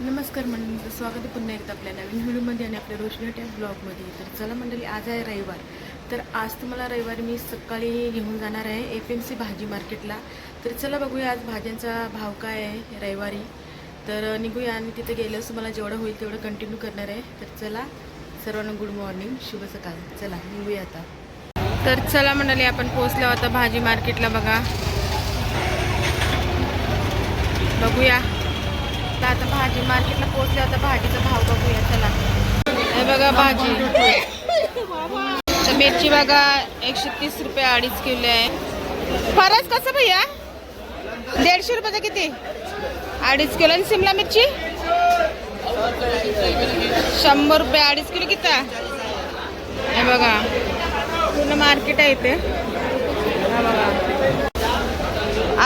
नमस्कार मंडळी स्वागत आहे पुन्हा एकदा आपल्या नवीन व्हिडिओमध्ये आणि आपल्या रोशनी टॅग ब्लॉगमध्ये तर चला मंडळी आज आहे रविवार. तर आज तुम्हाला रविवारी मी सकाळी घेऊन जाणार आहे एफ एम सी भाजी मार्केटला तर चला बघूया आज भाज्यांचा भाव काय आहे रविवारी. तर निघूया आणि तिथे गेल्यास तुम्हाला जेवढं होईल तेवढं कंटिन्यू करणार आहे. तर चला सर्वांना गुड मॉर्निंग शुभ सकाळ. चला निघूया आता. तर चला मंडळी आपण पोचलो आता भाजी मार्केटला बघा. बघूया. तर आता भाजी मार्केटला पोहोचले आता भाजीचा भाव बघूया चला. हे बघा भाजी. तर मिरची बघा एकशे तीस रुपये अडीच किलो आहे. फरस कसं भैया? दीडशे रुपयाचं किती? अडीच किलो आणि शिमला मिरची? शंभर रुपये अडीच किलो किती हे बघा. पूर्ण मार्केट आहे इथे. हा बघा.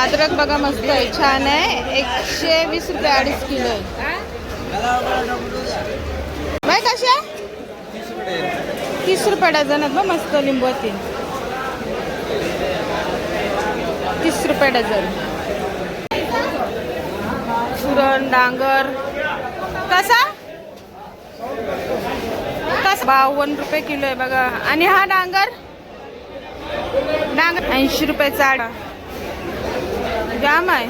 अद्रक बघा मस्त आहे. छान आहे. एकशे वीस रुपये अडीच किलो आहे. बाय कशा तीस रुपये डझन आहेत बघ मस्त लिंबू तीन. तीस रुपये डझन. सुरण डांगर. कसा? कसा? बावन्न रुपये किलो आहे बघा. आणि हा डांगर? डांगर ऐंशी रुपये चाडा जाम आहे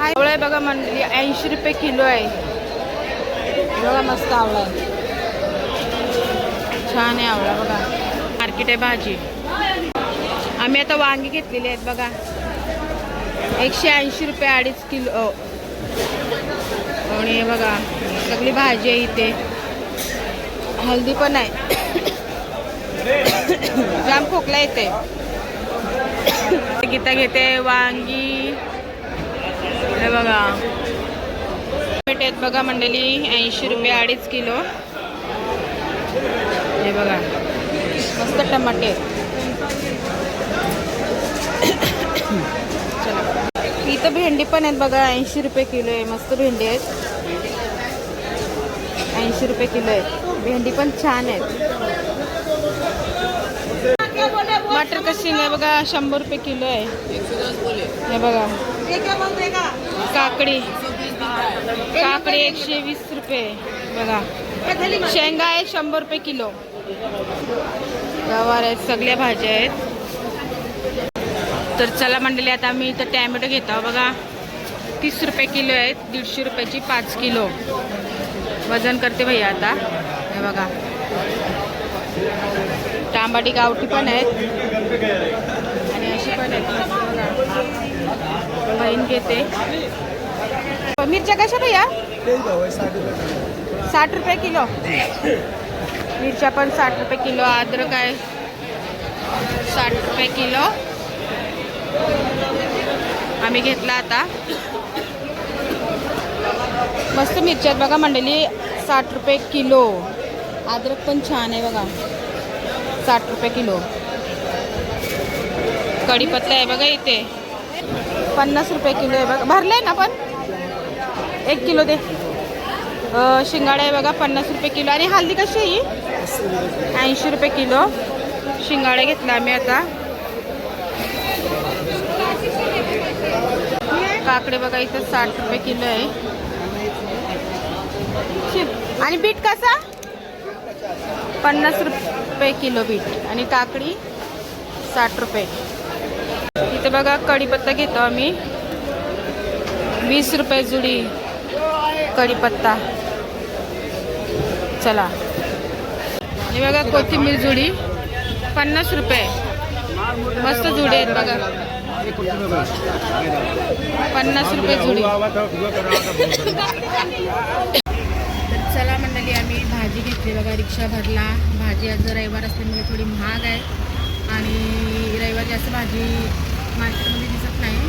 आवळा आहे बघा मंडळी ऐंशी रुपये किलो आहे बघा मस्त आवळा आहे छान आहे आवळा बघा मार्केट आहे भाजी आम्ही आता वांगी घेतलेली आहेत बघा एकशे ऐंशी रुपये अडीच किलो आणि बघा सगळी भाजी आहे इथे हल्दी पण आहे जाम खोकला येते गीता घेते वांगी हे बघा. टमाटे आहेत बघा मंडळी ऐंशी रुपये अडीच किलो. हे बघा. मस्त टमाटे आहेत. चला. इथं भेंडी पण आहेत बघा ऐंशी रुपये किलो आहे. मस्त भेंडी आहेत. ऐंशी रुपये किलो आहेत. भेंडी पण छान आहेत. मटर कशी आहे बघा शंभर रुपये किलो आहे. हे बघा. काकडी. काकडी एकशे वीस रुपये. बघा. शेंगा आहे शंभर रुपये किलो. गवार आहेत सगळ्या भाज्या आहेत. तर चला मंडळी आता आम्ही इथं टॅमॅटो घेतो बघा तीस रुपये किलो आहेत दीडशे रुपयाची पाच किलो. वजन करते भैया आता. हे बघा. तांबाटी गावठी पण आहेत. आणि अशी पण आहेत. बहीण घेते. मिरच्या कशा भैया? साठ रुपये किलो. मिरच्या पण साठ रुपये किलो अद्रक आहे. साठ रुपये किलो. आम्ही घेतला आता. मस्त मिरच्यात बघा मंडळी साठ रुपये किलो. अद्रक पण छान आहे बघा. साठ रुपये किलो. कढीपत्ता आहे बघा इथे. पन्नास रुपये किलो आहे बघा. भरले ना पण? एक किलो दे. शिंगाडा आहे बघा पन्नास रुपये किलो. आणि हल्दी कशी आहे ऐंशी रुपये किलो. शिंगाडा घेतला आम्ही आता. काकडे बघा इथं साठ रुपये किलो आहे. आणि बीट कसा? पन्नास रुपये किलो बीट. आणि काकडी साठ रुपये. इथे बघा कढीपत्ता घेतो आम्ही. वीस रुपये जुडी कढीपत्ता. चला. हे बघा कोथिंबीर जुडी. पन्नास रुपये. मस्त जुडी आहेत बघा. पन्नास रुपये जुडी. तर चला मंडळी आम्ही भाजी घेतली बघा रिक्षा भरला. भाजी आज रविवार असल्यामुळे थोडी महाग आहे. आणि आणि रविवार जास्त भाजी मार्केटमध्ये दिसत नाही.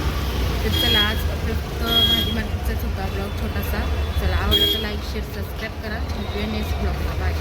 तर चला आज फक्त भाजी मार्केटचाच होता ब्लॉग छोटासा. चला आवडला तर लाईक शेअर सबस्क्राईब करा. भेटूया नेक्स्ट ब्लॉगला बाय